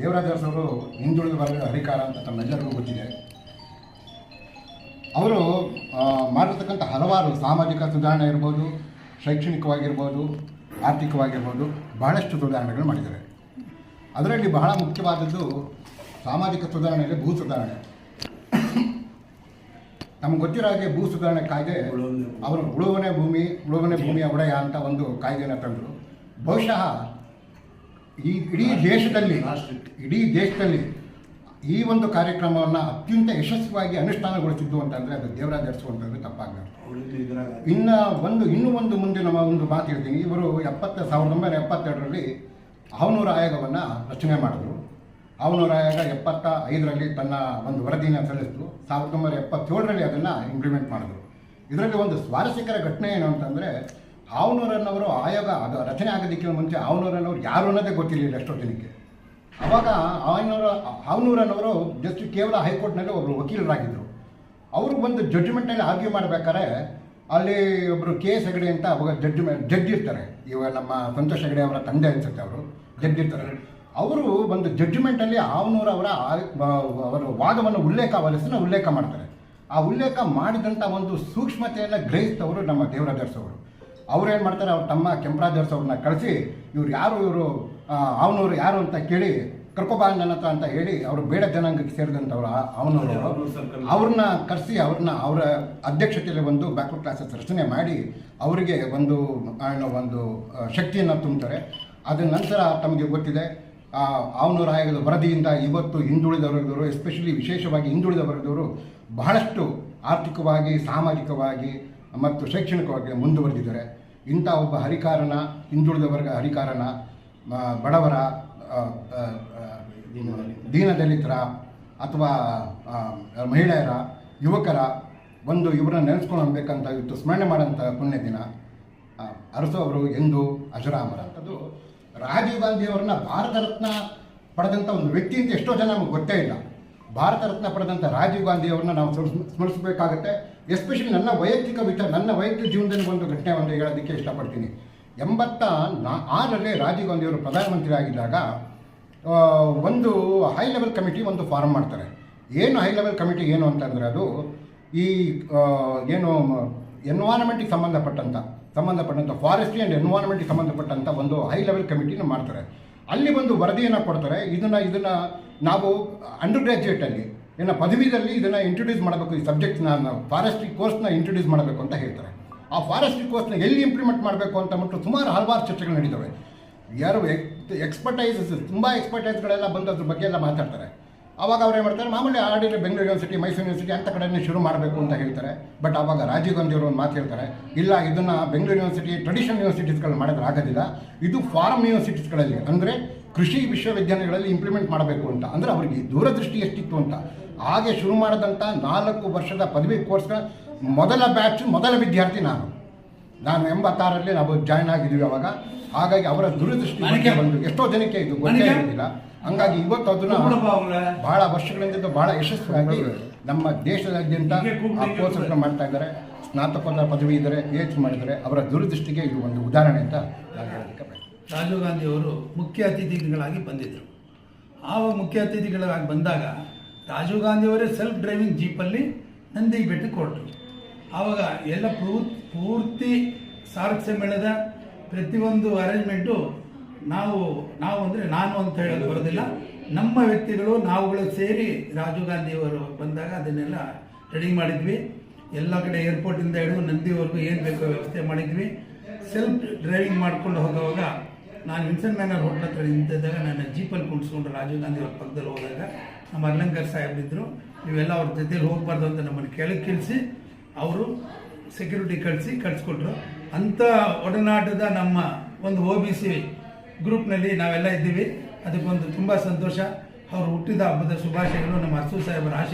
ದೇವರಾಜ ಅವರು ಹಿಂದುಳಿದ ವರ್ಗದ ಹರಿಕಾರ ಅಂತ ತಮ್ಮೆಲ್ಲರಿಗೂ ಗೊತ್ತಿದೆ. ಅವರು ಮಾಡಿರ್ತಕ್ಕಂಥ ಹಲವಾರು ಸಾಮಾಜಿಕ ಸುಧಾರಣೆ ಇರ್ಬೋದು ಶೈಕ್ಷಣಿಕವಾಗಿರ್ಬೋದು ಆರ್ಥಿಕವಾಗಿರ್ಬೋದು ಬಹಳಷ್ಟು ಸುಧಾರಣೆಗಳು ಮಾಡಿದ್ದಾರೆ. ಅದರಲ್ಲಿ ಬಹಳ ಮುಖ್ಯವಾದದ್ದು ಸಾಮಾಜಿಕ ಸುಧಾರಣೆಯಲ್ಲಿ ಭೂ ಸುಧಾರಣೆ. ನಮ್ಗೆ ಗೊತ್ತಿರೋ ಹಾಗೆ ಭೂ ಸುಧಾರಣೆ ಕಾಯ್ದೆ ಅವರು ಉಳುವನೆ ಭೂಮಿ ಉಳುವನೆ ಭೂಮಿಯ ಒಡೆಯ ಅಂತ ಒಂದು ಕಾಯ್ದೆಯನ್ನು ತಂದರು. ಬಹುಶಃ ಈ ಇಡೀ ದೇಶದಲ್ಲಿ ಇಡೀ ದೇಶದಲ್ಲಿ ಈ ಒಂದು ಕಾರ್ಯಕ್ರಮವನ್ನು ಅತ್ಯಂತ ಯಶಸ್ವಿಯಾಗಿ ಅನುಷ್ಠಾನಗೊಳಿಸಿದ್ದು ಅಂತಂದರೆ ಅದು ದೇವರಾಜ ಅರಸು ತಪ್ಪಾಗಲ್ಲ ಇನ್ನು ಒಂದು, ಇನ್ನೂ ಒಂದು ಮುಂದೆ ನಮ್ಮ ಒಂದು ಮಾತು ಹೇಳ್ತೀನಿ. ಇವರು ಎಪ್ಪತ್ತ, ಸಾವಿರದ ಒಂಬೈನೂರ ಎಪ್ಪತ್ತೆರಡರಲ್ಲಿ ಅವನೂರ ಆಯೋಗವನ್ನು ರಚನೆ ಮಾಡಿದ್ರು. ಅವನೂರ ಆಯೋಗ ಎಪ್ಪತ್ತ ಐದರಲ್ಲಿ ತನ್ನ ಒಂದು ವರದಿಯನ್ನು ಸಲ್ಲಿಸಿತು ಸಾವಿರದ ಒಂಬೈನೂರ ಎಪ್ಪತ್ತೇಳರಲ್ಲಿ ಅದನ್ನು ಇಂಪ್ಲಿಮೆಂಟ್ ಮಾಡಿದ್ರು. ಇದರಲ್ಲಿ ಒಂದು ಸ್ವಾರಸ್ಯಕರ ಘಟನೆ ಏನು ಅಂತಂದರೆ ಹಾವನೂರನ್ನವರು ಆಯೋಗ ಅದು ರಚನೆ ಆಗೋದಕ್ಕಿಂತ ಮುಂಚೆ ಅವನೂರನ್ನವರು ಯಾರು ಅನ್ನೋದೇ ಗೊತ್ತಿರಲಿಲ್ಲ ಎಷ್ಟೋ ಜನಕ್ಕೆ. ಅವಾಗ ಆವನೂರ ಹಾವನೂರನ್ನವರು ಜಸ್ಟ್ ಕೇವಲ ಹೈಕೋರ್ಟ್ನಲ್ಲಿ ಒಬ್ಬರು ವಕೀಲರಾಗಿದ್ದರು ಅವರು ಒಂದು ಜಡ್ಜ್ಮೆಂಟಲ್ಲಿ ಆರ್ಗ್ಯೂ ಮಾಡಬೇಕಾದ್ರೆ ಅಲ್ಲಿ ಒಬ್ಬರು ಕೆ ಎಸ್ ಹೆಗಡೆ ಅಂತ ಅವಾಗ ಜಡ್ಜ್ ಜಡ್ಜ್ ಇರ್ತಾರೆ. ಇವಾಗ ನಮ್ಮ ಸಂತೋಷ್ ಹೆಗಡೆ ಅವರ ತಂದೆ ಅನ್ಸುತ್ತೆ ಅವರು ಜಡ್ಜ್ ಇರ್ತಾರೆ. ಅವರು ಒಂದು ಜಡ್ಜ್ಮೆಂಟಲ್ಲಿ ಆವನೂರ ಅವರ ಅವರ ವಾದವನ್ನು ಉಲ್ಲೇಖ ವಲಸಿನ ಉಲ್ಲೇಖ ಮಾಡ್ತಾರೆ. ಆ ಉಲ್ಲೇಖ ಮಾಡಿದಂಥ ಒಂದು ಸೂಕ್ಷ್ಮತೆಯನ್ನು ಗ್ರಹಿಸಿದವರು ನಮ್ಮ ದೇವರಾಜ ಅವ್ರು ಏನು ಮಾಡ್ತಾರೆ? ಅವ್ರ ತಮ್ಮ ಕೆಂಪರಾಜರ್ಸ್ ಅವ್ರನ್ನ ಕಳಿಸಿ ಇವ್ರು ಯಾರು ಇವರು ಅವನವರು ಯಾರು ಅಂತ ಕೇಳಿ ಕರ್ಕೊಬಾ ನನ್ನ ಹತ್ರ ಅಂತ ಹೇಳಿ ಅವರು ಬೇಡ ಜನಾಂಗಕ್ಕೆ ಸೇರಿದಂಥವ್ರು ಅವನವರು. ಅವ್ರನ್ನ ಕರೆಸಿ ಅವ್ರನ್ನ ಅವರ ಅಧ್ಯಕ್ಷತೆಯಲ್ಲಿ ಒಂದು ಬ್ಯಾಕ್ವರ್ಡ್ ಕ್ಲಾಸಸ್ ರಚನೆ ಮಾಡಿ ಅವರಿಗೆ ಒಂದು ಒಂದು ಶಕ್ತಿಯನ್ನು ತುಂಬ್ತಾರೆ. ಅದರ ನಂತರ ತಮಗೆ ಗೊತ್ತಿದೆ ಆ, ಅವನೂರ ಆಯೋಗದ ವರದಿಯಿಂದ ಇವತ್ತು ಹಿಂದುಳಿದ ವರ್ಗದವರು ಎಸ್ಪೆಷಲಿ ವಿಶೇಷವಾಗಿ ಹಿಂದುಳಿದ ವರ್ಗದವರು ಬಹಳಷ್ಟು ಆರ್ಥಿಕವಾಗಿ ಸಾಮಾಜಿಕವಾಗಿ ಮತ್ತು ಶೈಕ್ಷಣಿಕವಾಗಿ ಮುಂದುವರೆದಿದ್ದಾರೆ. ಇಂಥ ಒಬ್ಬ ಹರಿಕಾರನ ಹಿಂದುಳಿದ ವರ್ಗ ಹರಿಕಾರನ ಬಡವರ ದೀನದಲಿತರ ಅಥವಾ ಮಹಿಳೆಯರ, ಯುವಕರ ಒಂದು ಇವರನ್ನ ನೆನೆಸ್ಕೊಳ್ಬೇಕಂತ ಇವತ್ತು ಸ್ಮರಣೆ ಮಾಡೋಂಥ ಪುಣ್ಯ ದಿನ ಅರಸು ಅವರು ಎಂದು ಅಜರಾಮರ ಅಂತದ್ದು ರಾಜೀವ್ ಗಾಂಧಿ ಅವರನ್ನ ಭಾರತ ರತ್ನ ಪಡೆದಂಥ ಒಂದು ವ್ಯಕ್ತಿ ಅಂತ ಎಷ್ಟೋ ಜನ ನಮಗೆ ಗೊತ್ತೇ ಇಲ್ಲ. ಭಾರತ ರತ್ನ ಪಡೆದಂಥ ರಾಜೀವ್ ಗಾಂಧಿ ಅವ್ರನ್ನ ನಾವು ಸ್ಮರಿಸ್- ಸ್ಮರಿಸಬೇಕಾಗತ್ತೆ. ಎಸ್ಪೆಷಲಿ ನನ್ನ ವೈಯಕ್ತಿಕ ವಿಚಾರ, ನನ್ನ ವೈಯಕ್ತಿಕ ಜೀವನದಲ್ಲಿ ಒಂದು ಘಟನೆ ಒಂದು ಹೇಳೋದಕ್ಕೆ ಇಷ್ಟಪಡ್ತೀನಿ. ಎಂಬತ್ತ ನಾ ಆರರಲ್ಲಿ ರಾಜೀವ್ ಗಾಂಧಿ ಅವರು ಪ್ರಧಾನಮಂತ್ರಿ ಆಗಿದ್ದಾಗ ಒಂದು ಹೈ ಲೆವೆಲ್ ಕಮಿಟಿ ಒಂದು ಫಾರ್ಮ್ ಮಾಡ್ತಾರೆ. ಏನು ಹೈ ಲೆವೆಲ್ ಕಮಿಟಿ ಏನು ಅಂತಂದರೆ ಅದು ಈ ಏನು ಎನ್ವಾರನ್ಮೆಂಟಿಗೆ ಸಂಬಂಧಪಟ್ಟಂಥ ಸಂಬಂಧಪಟ್ಟಂಥ ಫಾರೆಸ್ಟ್ರಿ ಆ್ಯಂಡ್ ಎನ್ವಾರ್ಮೆಂಟಿಗೆ ಸಂಬಂಧಪಟ್ಟಂಥ ಒಂದು ಹೈ ಲೆವೆಲ್ ಕಮಿಟಿನ ಮಾಡ್ತಾರೆ. ಅಲ್ಲಿ ಒಂದು ವರದಿಯನ್ನು ಕೊಡ್ತಾರೆ. ಇದನ್ನು ಇದನ್ನು ನಾವು ಅಂಡರ್ ಗ್ರ್ಯಾಜುಯೇಟಲ್ಲಿ ಏನೋ ಪದವಿದಲ್ಲಿ ಇದನ್ನು ಇಂಟ್ರೊಡ್ಯೂಸ್ ಮಾಡಬೇಕು, ಈ ಸಬ್ಜೆಕ್ಟ್ನ ಫಾರೆಸ್ಟ್ರಿ ಕೋರ್ಸ್ನ ಇಂಟ್ರೊಡ್ಯೂಸ್ ಮಾಡಬೇಕು ಅಂತ ಹೇಳ್ತಾರೆ. ಆ ಫಾರೆಸ್ಟ್ರಿ ಕೋರ್ಸ್ನ ಎಲ್ಲಿ ಇಂಪ್ಲಿಮೆಂಟ್ ಮಾಡಬೇಕು ಅಂತ ಮತ್ತು ಸುಮಾರು ಹಲವಾರು ಚರ್ಚೆಗಳು ನಡೀತವೆ. ಯಾರು ಎಕ್ಸ್ಪರ್ಟೈಸ್ ತುಂಬ ಎಕ್ಸ್ಪರ್ಟೈಸ್ಗಳೆಲ್ಲ ಬಂದು ಅದ್ರ ಬಗ್ಗೆ ಎಲ್ಲ ಮಾತಾಡ್ತಾರೆ. ಆವಾಗ ಅವ್ರು ಏನು ಮಾಡ್ತಾರೆ, ಮಾಮೂಲಿ already Bengaluru university Mysuru university ಅಂತ ಕಡೆಯೇ ಶುರು ಮಾಡಬೇಕು ಅಂತ ಹೇಳ್ತಾರೆ. ಬಟ್ ಆವಾಗ ರಾಜೀವ್ ಗಾಂಧಿ ಅವರು ಒಂದು ಮಾತು ಹೇಳ್ತಾರೆ, ಇಲ್ಲ ಇದನ್ನು ಬೆಂಗಳೂರು ಯೂನಿವರ್ಸಿಟಿ ಟ್ರೆಡಿಷನಲ್ ಯೂನಿವರ್ಸಿಟೀಸ್ಗಳು ಮಾಡಿದ್ರೆ ಆಗೋದಿಲ್ಲ. ಇದು ಫಾರಮ್ ಯೂನಿವರ್ಸಿಟೀಸ್ಗಳಲ್ಲಿ ಅಂದರೆ ಕೃಷಿ ವಿಶ್ವವಿದ್ಯಾಲಯಗಳಲ್ಲಿ ಇಂಪ್ಲಿಮೆಂಟ್ ಮಾಡಬೇಕು ಅಂತ. ಅಂದರೆ ಅವರಿಗೆ ದೂರದೃಷ್ಟಿ ಎಷ್ಟಿತ್ತು ಅಂತ. ಹಾಗೆ ಶುರು ಮಾಡಿದಂಥ ನಾಲ್ಕು ವರ್ಷದ ಪದವಿ ಕೋರ್ಸ್ಗಳ ಮೊದಲ ಬ್ಯಾಚ್ ಮೊದಲ ವಿದ್ಯಾರ್ಥಿ ನಾನು. ನಾನು ಎಂಬತ್ತಾರರಲ್ಲಿ ನಾವು ಜಾಯ್ನ್ ಆಗಿದ್ದೀವಿ ಅವಾಗ. ಹಾಗಾಗಿ ಅವರ ದೂರದೃಷ್ಟಿ ಬಗ್ಗೆ ಬಂದು ಎಷ್ಟೋ ಜನಕ್ಕೆ ಇದು ಗೊತ್ತೇ ಇರೋದಿಲ್ಲ ಹಂಗಾಗಿ ಇವತ್ತು ಅದನ್ನ ಬಹಳ ವರ್ಷಗಳಿಂದ ಬಹಳ ಯಶಸ್ವಿಯಾಗಿ ನಮ್ಮ ದೇಶದಾದ್ಯಂತ ಆ ಕೋರ್ಸನ್ನು ಮಾಡ್ತಾ ಇದ್ದಾರೆ. ಸ್ನಾತಕೋತ್ತರ ಪದವಿ ಇದ್ದರೆ ಪಿ ಎಚ್ ಮಾಡಿದರೆ ಅವರ ದೂರದೃಷ್ಟಿಗೆ ಇದು ಒಂದು ಉದಾಹರಣೆ ಅಂತ ನಾನು ಹೇಳೋದಕ್ಕೆ. ರಾಜೀವ್ ಗಾಂಧಿ ಅವರು ಮುಖ್ಯ ಅತಿಥಿಗಳಾಗಿ ಬಂದಿದ್ದರು ಆವಾಗ ಮುಖ್ಯ ಅತಿಥಿಗಳಾಗಿ ಬಂದಾಗ ರಾಜೀವ್ ಗಾಂಧಿ ಅವರೇ ಸೆಲ್ಫ್ ಡ್ರೈವಿಂಗ್ ಜೀಪಲ್ಲಿ ನಂದಿಗೆ ಬೆಟ್ಟಕ್ಕೆ ಕೊಟ್ಟರು. ಆವಾಗ ಎಲ್ಲ ಪೂರ್, ಪೂರ್ತಿ ಸಾರಥ್ಯ ಮೇಳದ ಪ್ರತಿಯೊಂದು ಅರೇಂಜ್ಮೆಂಟು ನಾವು ನಾವು ಅಂದರೆ ನಾನು ಅಂತ ಹೇಳೋದು ಬರೋದಿಲ್ಲ. ನಮ್ಮ ವ್ಯಕ್ತಿಗಳು, ನಾವುಗಳು ಸೇರಿ ರಾಜೀವ್ ಗಾಂಧಿಯವರು ಬಂದಾಗ ಅದನ್ನೆಲ್ಲ ರೆಡಿ ಮಾಡಿದ್ವಿ. ಎಲ್ಲ ಕಡೆ ಏರ್ಪೋರ್ಟಿಂದ ಹಿಡಿದು ನಂದಿವರೆಗೂ ಏನು ಬೇಕೋ ವ್ಯವಸ್ಥೆ ಮಾಡಿದ್ವಿ. ಸೆಲ್ಫ್ ಡ್ರೈವಿಂಗ್ ಮಾಡ್ಕೊಂಡು ಹೋಗುವಾಗ ನಾನು ವಿನ್ಸೆಂಟ್ ಮ್ಯಾನರ್ ಹೋಟ್ಲ್ ಹತ್ರ ನಿಂತಿದ್ದಾಗ ನನ್ನ ಜೀಪಲ್ಲಿ ಕುಣಿಸ್ಕೊಂಡು ರಾಜೀವ್ ಗಾಂಧಿ ಅವ್ರ ಪಕ್ಕದಲ್ಲಿ ಹೋದಾಗ ನಮ್ಮ ಅರ್ಲಂಕರ್ ಸಾಹೇಬ್ರಿದ್ರು ನೀವೆಲ್ಲ ಅವ್ರ ಜೊತೆಲಿ ಹೋಗಬಾರ್ದು ಅಂತ ನಮ್ಮನ್ನು ಕೆಳಗೆ ಕಿಳಿಸಿ ಅವರು ಸೆಕ್ಯೂರಿಟಿ ಕಳಿಸಿ ಕಳಿಸ್ಕೊಟ್ರು. ಅಂಥ ಒಡನಾಟದ ನಮ್ಮ ಒಂದು ಒ ಬಿ ಸಿ ಗ್ರೂಪ್ನಲ್ಲಿ ನಾವೆಲ್ಲ ಇದ್ದೀವಿ. ಅದಕ್ಕೊಂದು ತುಂಬ ಸಂತೋಷ. ಅವರು ಹುಟ್ಟಿದ ಹಬ್ಬದ ಶುಭಾಶಯಗಳು ನಮ್ಮ ಅರ್ಸು ಸಾಹೇಬರ ಆಶೀರ್ವಾದ